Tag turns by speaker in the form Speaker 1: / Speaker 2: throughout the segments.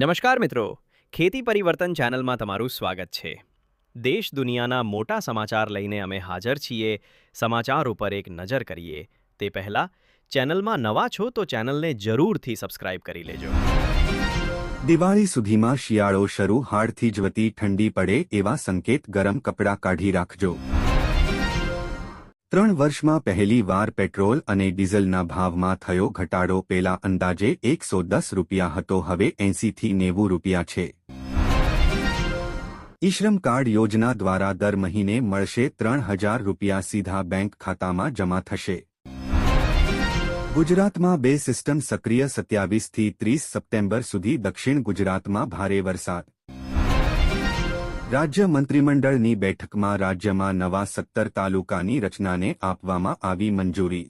Speaker 1: નમસ્કાર મિત્રો. ખેતી પરિવર્તન ચેનલમાં તમારું સ્વાગત છે. દેશ દુનિયાના મોટા સમાચાર લઈને અમે હાજર છીએ, સમાચાર ઉપર એક નજર કરીએ. તે પહેલાં, ચેનલમાં નવા છો તો ચેનલને જરૂરથી સબસ્ક્રાઇબ કરી લેજો.
Speaker 2: દિવાળી સુધીમાં શિયાળો શરૂ, હાડથી જવતી ઠંડી પડે એવા સંકેત ગરમ કપડાં કાઢી રાખજો. ત્રણ વર્ષમાં પહેલી વાર પેટ્રોલ અને ડીઝલના ભાવમાં થયો ઘટાડો, પેલા અંદાજે એકસો દસ રૂપિયા હતો, હવે એંસીથી નેવું રૂપિયા છે. ઈશ્રમ કાર્ડ યોજના દ્વારા દર મહિને મળશે ત્રણ હજાર રૂપિયા સીધા બેંક ખાતામાં જમા થશે. ગુજરાતમાં બે સિસ્ટમ સક્રિય સત્યાવીસથી ત્રીસ સપ્ટેમ્બર સુધી દક્ષિણ ગુજરાતમાં ભારે વરસાદ. રાજ્ય મંત્રીમંડળની બેઠકમાં રાજ્યમાં નવા સત્તર તાલુકાની રચનાને આપવામાં આવી મંજૂરી.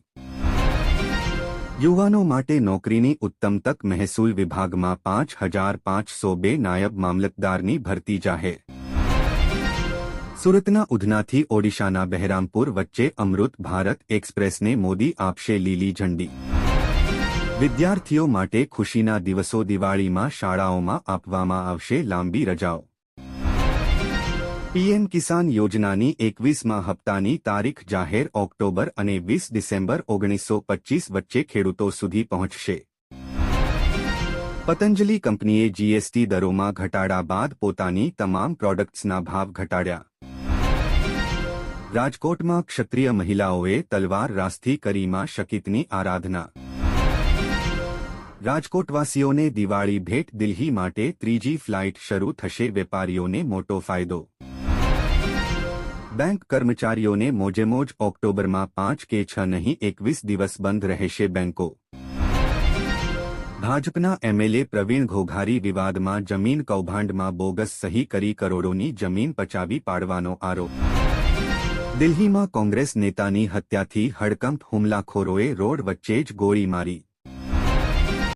Speaker 2: યુવાનો માટે નોકરીની ઉત્તમ તક મહેસૂલ વિભાગમાં પાંચ હજાર પાંચસો બે નાયબ મામલતદારની ભરતી જાહેર. સુરતના ઉધનાથી ઓડિશાના બહેરામપુર વચ્ચે અમૃત ભારત એક્સપ્રેસને મોદી આપશે લીલી ઝંડી. વિદ્યાર્થીઓ માટે ખુશીના દિવસો દિવાળીમાં શાળાઓમાં આપવામાં આવશે લાંબી રજાઓ. પીએમ કિસાન યોજનાની એકવીસમાં હપ્તાની તારીખ જાહેર ઓક્ટોબર અને વીસ ડિસેમ્બર ઓગણીસો પચ્ચીસ વચ્ચે ખેડૂતો સુધી પહોંચશે. પતંજલિ કંપનીએ જીએસટી દરોમાં ઘટાડા બાદ પોતાની તમામ પ્રોડક્ટ્સના ભાવ ઘટાડ્યા. રાજકોટમાં ક્ષત્રિય મહિલાઓએ તલવાર રાસથી કરીમાં શકિતની આરાધના. રાજકોટવાસીઓને દિવાળી ભેટ દિલ્હી માટે ત્રીજી ફ્લાઇટ શરૂ થશે, વેપારીઓને મોટો ફાયદો બેંક કર્મચારીઓને મોજેમોજ ઓક્ટોબરમાં પાંચ કે છ નહીં, એકવીસ દિવસ બંધ રહેશે બેંકો. ભાજપના એમએલએ પ્રવીણ ઘોઘારી વિવાદમાં જમીન કૌભાંડમાં બોગસ સહી કરી કરોડોની જમીન પચાવી પાડવાનો આરોપ. દિલ્હીમાં કોંગ્રેસ નેતાની હત્યાથી હડકંપ, હુમલાખોરોએ રોડ વચ્ચે જ ગોળી મારી